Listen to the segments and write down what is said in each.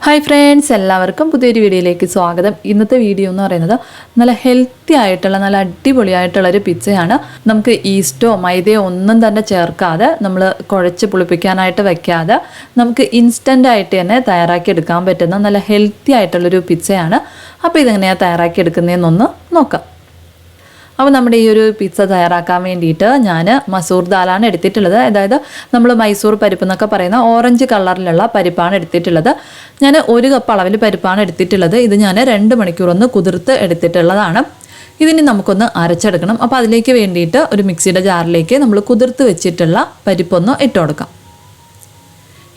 Hi friends എല്ലാവർക്കും പുതിയൊരു വീഡിയോയിലേക്ക് സ്വാഗതം. ഇന്നത്തെ വീഡിയോ എന്ന് പറയുന്നത് നല്ല ഹെൽത്തി ആയിട്ടുള്ള നല്ല അടിപൊളിയായിട്ടുള്ള ഒരു പിച്ചയാണ് നമുക്ക് ഈസ്റ്റോ മൈദയോ ഒന്നും തന്നെ ചേർക്കാതെ നമ്മൾ കുഴച്ച് പുളിപ്പിക്കാനായിട്ട് വെക്കാതെ നമുക്ക് ഇൻസ്റ്റന്റ് ആയിട്ട് തന്നെ തയ്യാറാക്കിയെടുക്കാൻ പറ്റുന്ന നല്ല ഹെൽത്തി ആയിട്ടുള്ളൊരു പിച്ചയാണ് അപ്പോൾ ഇതെങ്ങനെയാണ് തയ്യാറാക്കിയെടുക്കുന്നതെന്നൊന്ന് നോക്കാം. അപ്പോൾ നമ്മുടെ ഈ ഒരു പിസ്സ തയ്യാറാക്കാൻ വേണ്ടിയിട്ട് ഞാൻ മസൂർ ദാലാണ് എടുത്തിട്ടുള്ളത്. അതായത് നമ്മൾ മൈസൂർ പരിപ്പ് എന്നൊക്കെ പറയുന്ന ഓറഞ്ച് കളറിലുള്ള പരിപ്പാണ് എടുത്തിട്ടുള്ളത്. ഞാൻ ഒരു കപ്പ് അളവിൽ പരിപ്പാണ് എടുത്തിട്ടുള്ളത്. ഇത് ഞാൻ രണ്ട് മണിക്കൂർ ഒന്ന് കുതിർത്ത് എടുത്തിട്ടുള്ളതാണ്. ഇതിന് നമുക്കൊന്ന് അരച്ചെടുക്കണം. അപ്പോൾ അതിലേക്ക് വേണ്ടിയിട്ട് ഒരു മിക്സിയുടെ ജാറിലേക്ക് നമ്മൾ കുതിർത്ത് വെച്ചിട്ടുള്ള പരിപ്പൊന്ന് ഇട്ട് കൊടുക്കാം.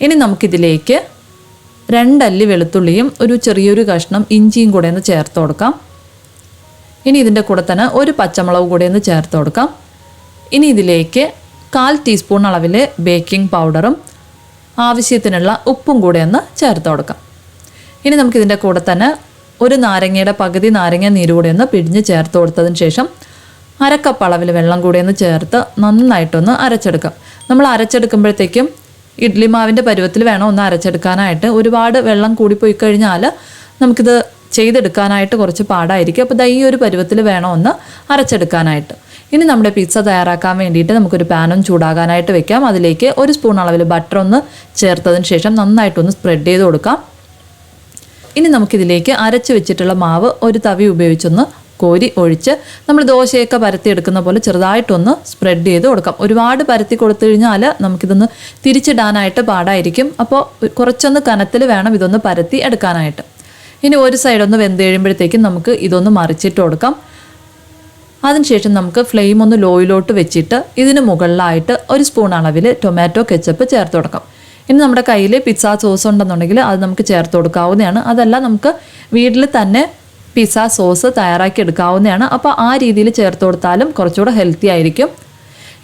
ഇനി നമുക്കിതിലേക്ക് രണ്ടല്ലി വെളുത്തുള്ളിയും ഒരു ചെറിയൊരു കഷ്ണം ഇഞ്ചിയും കൂടെ ഒന്ന് ചേർത്ത് കൊടുക്കാം. ഇനി ഇതിന്റെ കൂടെ തന്നെ ഒരു പച്ചമുളക് കൂടി ഒന്ന് ചേർത്ത് കൊടുക്കാം. ഇനി ഇതിലേക്ക് കാൽ ടീസ്പൂൺ അളവിൽ ബേക്കിംഗ് പൗഡറും ആവശ്യത്തിനുള്ള ഉപ്പും കൂടെ ഒന്ന് ചേർത്ത് കൊടുക്കാം. ഇനി നമുക്കിതിന്റെ കൂടെ തന്നെ ഒരു നാരങ്ങയുടെ പകുതി നാരങ്ങ നീര് കൂടി ഒന്ന് പിഴിഞ്ഞ് ചേർത്ത് കൊടുത്തതിന് ശേഷം അരക്കപ്പ് അളവിൽ വെള്ളം കൂടി ഒന്ന് ചേർത്ത് നന്നായിട്ടൊന്ന് അരച്ചെടുക്കാം. നമ്മൾ അരച്ചെടുക്കുമ്പോഴത്തേക്കും ഇഡ്ലി മാവിന്റെ പരുവത്തിൽ വേണം ഒന്ന് അരച്ചെടുക്കാനായിട്ട്. ഒരുപാട് വെള്ളം കൂടിപ്പോയി കഴിഞ്ഞാൽ നമുക്കിത് ചെയ്തെടുക്കാനായിട്ട് കുറച്ച് പാടായിരിക്കും. അപ്പോൾ ഈ ഒരു പരുവത്തിൽ വേണം ഒന്ന് അരച്ചെടുക്കാനായിട്ട്. ഇനി നമ്മുടെ പിസ്സ തയ്യാറാക്കാൻ വേണ്ടിയിട്ട് നമുക്കൊരു പാനും ചൂടാകാനായിട്ട് വെക്കാം. അതിലേക്ക് ഒരു സ്പൂൺ അളവിൽ ബട്ടർ ഒന്ന് ചേർത്തതിന് ശേഷം നന്നായിട്ടൊന്ന് സ്പ്രെഡ് ചെയ്ത് കൊടുക്കാം. ഇനി നമുക്കിതിലേക്ക് അരച്ച് വെച്ചിട്ടുള്ള മാവ് ഒരു തവി ഉപയോഗിച്ചൊന്ന് കോരി ഒഴിച്ച് നമ്മൾ ദോശയൊക്കെ പരത്തിയെടുക്കുന്ന പോലെ ചെറുതായിട്ടൊന്ന് സ്പ്രെഡ് ചെയ്ത് കൊടുക്കാം. ഒരുപാട് പരത്തി കൊടുത്തു കഴിഞ്ഞാൽ നമുക്കിതൊന്ന് തിരിച്ചിടാനായിട്ട് പാടായിരിക്കും. അപ്പോൾ കുറച്ചൊന്ന് കനത്തിൽ വേണം ഇതൊന്ന് പരത്തി എടുക്കാനായിട്ട്. ഇനി ഒരു സൈഡൊന്ന് വെന്ത് കഴിയുമ്പോഴത്തേക്കും നമുക്ക് ഇതൊന്ന് മറിച്ചിട്ട് കൊടുക്കാം. അതിനുശേഷം നമുക്ക് ഫ്ലെയിം ഒന്ന് ലോയിലോട്ട് വെച്ചിട്ട് ഇതിന് മുകളിലായിട്ട് ഒരു സ്പൂൺ അളവിൽ ടൊമാറ്റോ കെച്ചപ്പ് ചേർത്ത് കൊടുക്കാം. ഇനി നമ്മുടെ കയ്യിൽ പിസ്സ സോസ് ഉണ്ടെന്നുണ്ടെങ്കിൽ അത് നമുക്ക് ചേർത്ത് കൊടുക്കാവുന്നതാണ്. അതല്ല നമുക്ക് വീട്ടിൽ തന്നെ പിസ്സ സോസ് തയ്യാറാക്കി എടുക്കാവുന്നതാണ്. അപ്പോൾ ആ രീതിയിൽ ചേർത്ത് കൊടുത്താലും കുറച്ചുകൂടെ ഹെൽത്തി ആയിരിക്കും.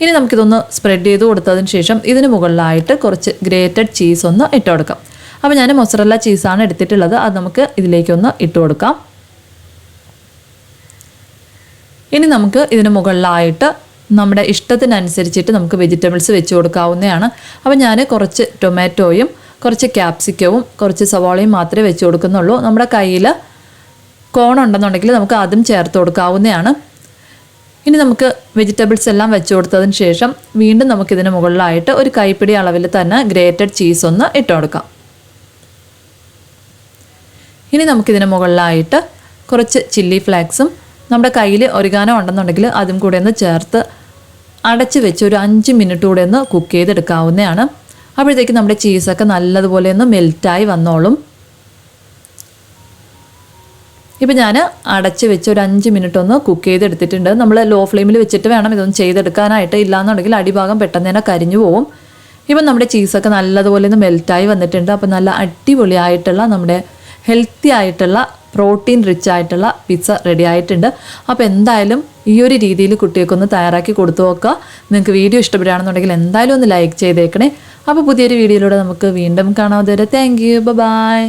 ഇനി നമുക്കിതൊന്ന് സ്പ്രെഡ് ചെയ്ത് കൊടുത്തതിന് ശേഷം ഇതിന് മുകളിലായിട്ട് കുറച്ച് ഗ്രേറ്റഡ് ചീസ് ഒന്ന് ഇട്ട് കൊടുക്കാം. അപ്പോൾ ഞാൻ മൊസറല്ല ചീസാണ് എടുത്തിട്ടുള്ളത്. അത് നമുക്ക് ഇതിലേക്കൊന്ന് ഇട്ട് കൊടുക്കാം. ഇനി നമുക്ക് ഇതിന് മുകളിലായിട്ട് നമ്മുടെ ഇഷ്ടത്തിനനുസരിച്ചിട്ട് നമുക്ക് വെജിറ്റബിൾസ് വെച്ച് കൊടുക്കാവുന്നതാണ്. അപ്പോൾ ഞാൻ കുറച്ച് ടൊമാറ്റോയും കുറച്ച് ക്യാപ്സിക്കവും കുറച്ച് സവാളയും മാത്രമേ വെച്ച് കൊടുക്കുന്നുള്ളൂ. നമ്മുടെ കയ്യിൽ കോൺ ഉണ്ടെന്നുണ്ടെങ്കിൽ നമുക്ക് അതും ചേർത്ത് കൊടുക്കാവുന്നതാണ്. ഇനി നമുക്ക് വെജിറ്റബിൾസ് എല്ലാം വെച്ച് കൊടുത്തതിന് ശേഷം വീണ്ടും നമുക്കിതിന് മുകളിലായിട്ട് ഒരു കൈപ്പിടി അളവിൽ തന്നെ ഗ്രേറ്റഡ് ചീസ് ഒന്ന് ഇട്ട് കൊടുക്കാം. ഇനി നമുക്കിതിന് മുകളിലായിട്ട് കുറച്ച് ചില്ലി ഫ്ലാക്സും നമ്മുടെ കയ്യിൽ ഒരിഗാനോ ഉണ്ടെന്നുണ്ടെങ്കിൽ അതും കൂടെ ഒന്ന് ചേർത്ത് അടച്ച് വെച്ച് ഒരു അഞ്ച് മിനിറ്റ് കൂടെ ഒന്ന് കുക്ക് ചെയ്തെടുക്കാവുന്നതാണ്. അപ്പോഴത്തേക്ക് നമ്മുടെ ചീസൊക്കെ നല്ലതുപോലെ ഒന്ന് മെൽറ്റായി വന്നോളും. ഇപ്പം ഞാൻ അടച്ച് വെച്ച് ഒരു അഞ്ച് മിനിറ്റ് ഒന്ന് കുക്ക് ചെയ്തെടുത്തിട്ടുണ്ട്. നമ്മൾ ലോ ഫ്ലെയിമിൽ വെച്ചിട്ട് വേണം ഇതൊന്നും ചെയ്തെടുക്കാനായിട്ട്. ഇല്ലാന്നുണ്ടെങ്കിൽ അടിഭാഗം പെട്ടെന്ന് തന്നെ കരിഞ്ഞു പോവും. ഇപ്പം നമ്മുടെ ചീസൊക്കെ നല്ലതുപോലെ ഒന്ന് മെൽറ്റായി വന്നിട്ടുണ്ട്. അപ്പം നല്ല അടിപൊളിയായിട്ടുള്ള നമ്മുടെ ഹെൽത്തി ആയിട്ടുള്ള പ്രോട്ടീൻ റിച്ച് ആയിട്ടുള്ള പിസ്സ റെഡി ആയിട്ടുണ്ട്. അപ്പോൾ എന്തായാലും ഈ ഒരു രീതിയിൽ കുട്ടികൾക്കൊന്ന് തയ്യാറാക്കി കൊടുത്തു നോക്കുക. നിങ്ങൾക്ക് വീഡിയോ ഇഷ്ടപ്പെടുകയാണെന്നുണ്ടെങ്കിൽ എന്തായാലും ഒന്ന് ലൈക്ക് ചെയ്തേക്കണേ. അപ്പോൾ പുതിയൊരു വീഡിയോയിലൂടെ നമുക്ക് വീണ്ടും കാണാതെ താങ്ക് യു ബൈ